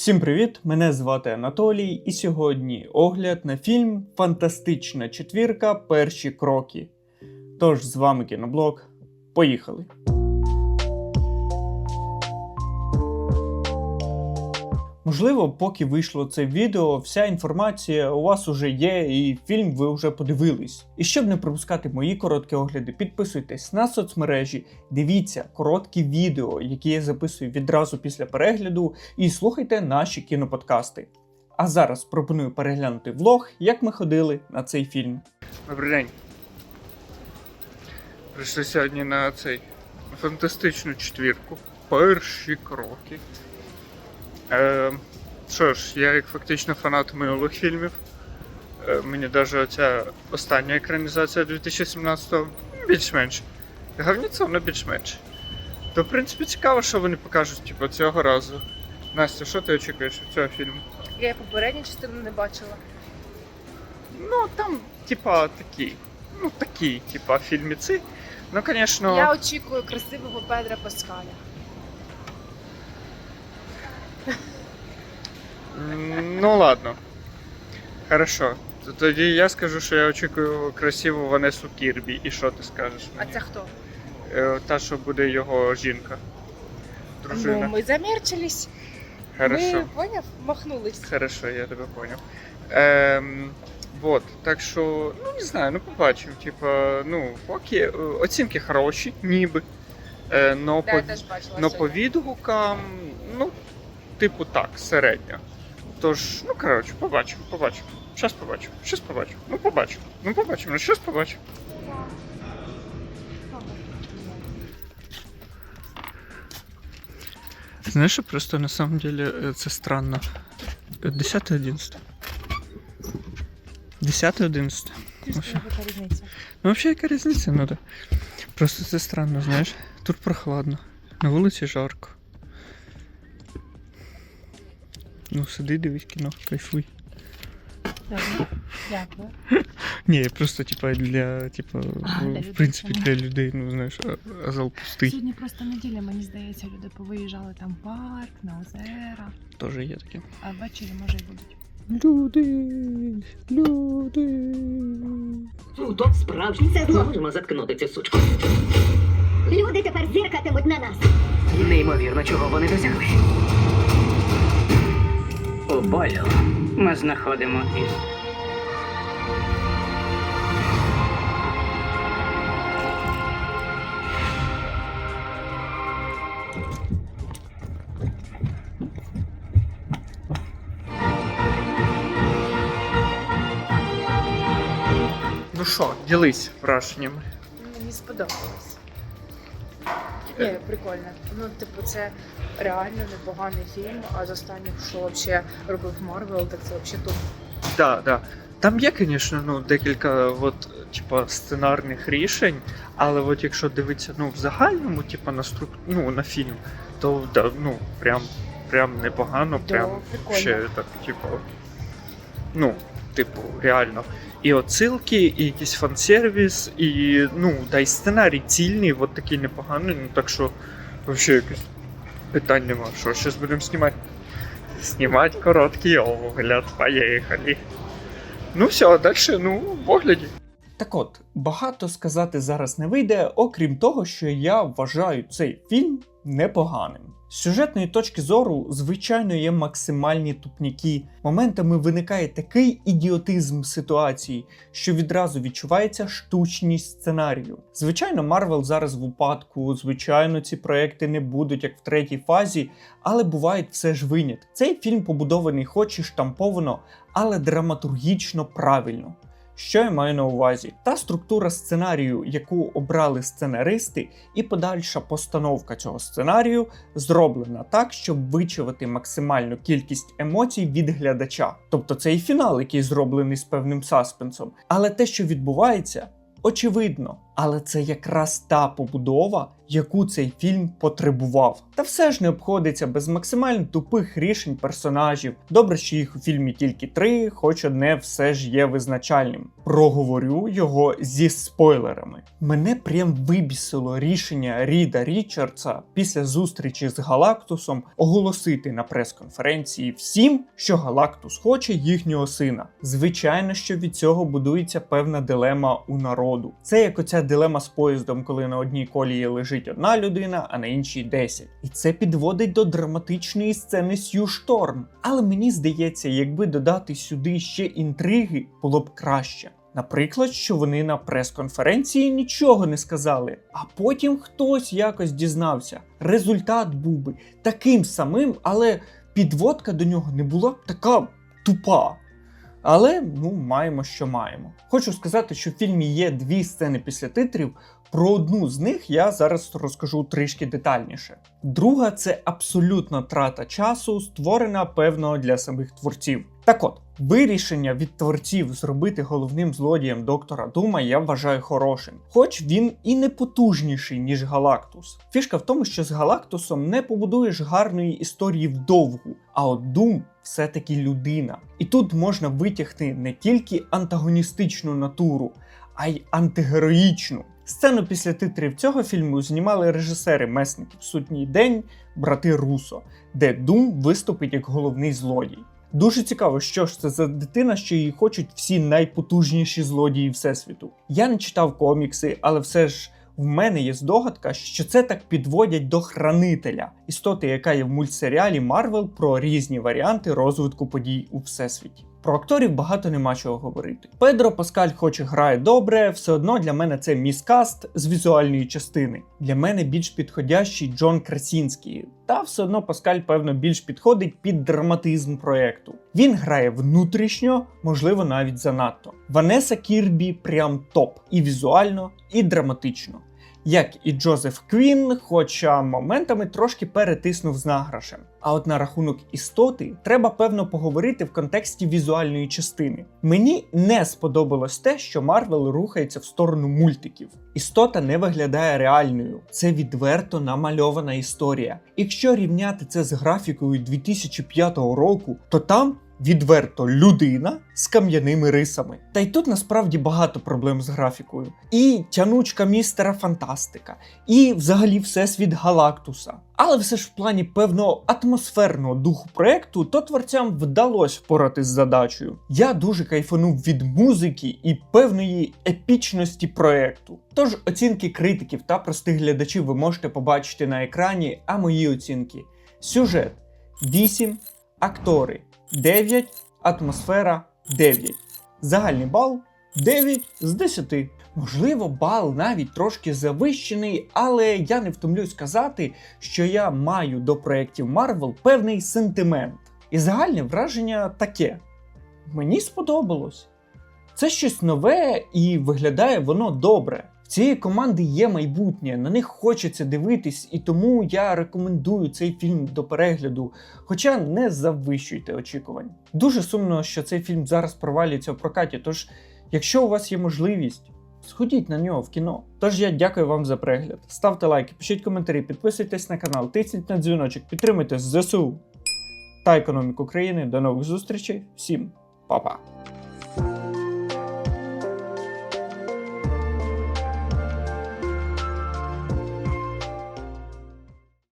Всім привіт! Мене звати Анатолій, і сьогодні огляд на фільм Фантастична четвірка. Перші кроки. Тож з вами кіноблог. Поїхали! Можливо, поки вийшло це відео, вся інформація у вас уже є, і фільм ви вже подивились. І щоб не пропускати мої короткі огляди, підписуйтесь на соцмережі, дивіться короткі відео, які я записую відразу після перегляду, і слухайте наші кіноподкасти. А зараз пропоную переглянути влог, як ми ходили на цей фільм. Добрий день. Прийшли сьогодні на цей фантастичну четвірку. Перші кроки. Е, що ж, я як фактично фанат минулих фільмів. Е, мені навіть оця остання екранізація 2017-го більш-менш. Гавніця вона більш-менш. То, в принципі, цікаво, що вони покажуть типу, цього разу. Настя, що ти очікуєш від цього фільму? Я попередню частину не бачила. Ну, там, типа, такі. Ну, такі, типа, фільміці. Ну, звісно. Я очікую красивого Педра Паскаля. Ну ладно. Хорошо. Тоді я скажу, що я очікую красиву Ванесу Кірбі. І що ти скажеш? А це хто? Е, Та, що буде його жінка. Дружина. Ну, ми замірчились. Хорошо. Ми поняв, махнулись. Хорошо, я тебе понял. Ем, вот, так що, ну не знаю, ну побачимо. Типа, ну, поки е, оцінки хороші, ніби. Е, но Да, по я теж бачила. Но по сьогодні. відгукам, ну, типу так, середньо. Тож, ну коротше, побачимо, побачимо. Щас побачимо, щас побачимо. Ну побачимо. Ну побачимо, ну щас побачимо. Знаєш, що просто на самом деле е, це странно. 10 11 10 11 Ну, взагалі, яка різниця? Ну, да. Просто це странно, знаєш. Тут прохладно. На вулиці жарко. Ну, сиди, дивись кіно, кайфуй. Дякую. Ні, просто, типа, для, типа, А, для в людей принципі, саме. для людей, ну, знаєш, а- азал пустий. Сьогодні просто неділя, мені здається, люди повиїжджали там в парк, на озера, Теж є таке. а ввечері може й будуть. Люди, люди. Ну, то справжній це. Можемо заткнути цю сучку. Люди тепер зиркатимуть на нас. Неймовірно, чого вони досягли. У бою ми знаходимо із. Ну що, ділись враженнями. Мені сподобалось. Ні, прикольно. Ну, типу, це реально непоганий фільм, а з останніх, що взагалі робив Марвел, так це взагалі топ. Да, да. Там є, звісно, ну, декілька от, типа, сценарних рішень, але от якщо дивитися ну, в загальному, типа, на струк... ну, на фільм, то да, ну, прям, прям непогано, Да, прям прикольно. ще так, типу, ну, типу, реально. І отсилки, і якийсь фан-сервіс, і ну, да, і сценарій цільний, от такий непоганий, ну так що взагалі якось питань нема. Що, зараз будемо знімати? Знімати короткий огляд, поїхали. Ну все, далі, ну, в огляді. Так от, багато сказати зараз не вийде, окрім того, що я вважаю цей фільм непоганим. З сюжетної точки зору, звичайно, є максимальні тупняки. Моментами виникає такий ідіотизм ситуації, що відразу відчувається штучність сценарію. Звичайно, Марвел зараз в упадку, звичайно, ці проекти не будуть як в третій фазі, але бувають все ж винятки. Цей фільм побудований хоч і штамповано, але драматургічно правильно. Що я маю на увазі? Та структура сценарію, яку обрали сценаристи, і подальша постановка цього сценарію зроблена так, щоб вичувати максимальну кількість емоцій від глядача. Тобто це і фінал, який зроблений з певним саспенсом. Але те, що відбувається, очевидно. Але це якраз та побудова, яку цей фільм потребував. Та все ж не обходиться без максимально тупих рішень персонажів. Добре, що їх у фільмі тільки три, хоч одне все ж є визначальним. Проговорю його зі спойлерами. Мене прям вибісило рішення Ріда Річардса після зустрічі з Галактусом оголосити на прес-конференції всім, що Галактус хоче їхнього сина. Звичайно, що від цього будується певна дилема у народу. Це як оця дилема з поїздом, коли на одній колії лежить одна людина, а на іншій 10. І це підводить до драматичної сцени Сью Шторм. Але мені здається, якби додати сюди ще інтриги, було б краще. Наприклад, що вони на прес-конференції нічого не сказали, а потім хтось якось дізнався. Результат був би таким самим, але підводка до нього не була б така тупа. Але ну маємо, що маємо. Хочу сказати, що в фільмі є дві сцени після титрів. Про одну з них я зараз розкажу трішки детальніше. Друга це абсолютна трата часу, створена певно для самих творців. Так от, вирішення від творців зробити головним злодієм доктора Дума я вважаю хорошим, хоч він і не потужніший, ніж Галактус. Фішка в тому, що з Галактусом не побудуєш гарної історії вдовгу, а от Дум все-таки людина. І тут можна витягти не тільки антагоністичну натуру, а й антигероїчну. Сцену після титрів цього фільму знімали режисери месників Сутній день, брати Русо, де Дум виступить як головний злодій. Дуже цікаво, що ж це за дитина, що її хочуть всі найпотужніші злодії всесвіту. Я не читав комікси, але все ж в мене є здогадка, що це так підводять до хранителя, істоти, яка є в мультсеріалі Марвел про різні варіанти розвитку подій у всесвіті. Про акторів багато нема чого говорити. Педро Паскаль, хоч і грає добре, все одно для мене це міскаст з візуальної частини. Для мене більш підходящий Джон Красінський. Та все одно Паскаль, певно, більш підходить під драматизм проєкту. Він грає внутрішньо, можливо, навіть занадто. Ванеса Кірбі прям топ і візуально, і драматично. Як і Джозеф Квін, хоча моментами трошки перетиснув з награшем. А от на рахунок істоти треба певно поговорити в контексті візуальної частини. Мені не сподобалось те, що Марвел рухається в сторону мультиків. Істота не виглядає реальною, це відверто намальована історія. Якщо рівняти це з графікою 2005 року, то там відверто людина з кам'яними рисами. Та й тут насправді багато проблем з графікою. І тянучка містера Фантастика, і взагалі всесвіт Галактуса. Але все ж в плані певного атмосферного духу проекту, то творцям вдалося впоратись з задачею. Я дуже кайфанув від музики і певної епічності проекту. Тож оцінки критиків та простих глядачів ви можете побачити на екрані, а мої оцінки: сюжет 8, актори 9, атмосфера 9. Загальний бал 9 з 10. Можливо, бал навіть трошки завищений, але я не втомлюсь сказати, що я маю до проєктів Marvel певний сентимент. І загальне враження таке: мені сподобалось. Це щось нове і виглядає воно добре. Цієї команди є майбутнє, на них хочеться дивитись, і тому я рекомендую цей фільм до перегляду, хоча не завищуйте очікувань. Дуже сумно, що цей фільм зараз провалюється в прокаті. Тож, якщо у вас є можливість, сходіть на нього в кіно. Тож я дякую вам за перегляд. Ставте лайки, пишіть коментарі, підписуйтесь на канал, тисніть на дзвіночок, підтримуйте ЗСУ та економіку країни. До нових зустрічей. Всім па-па!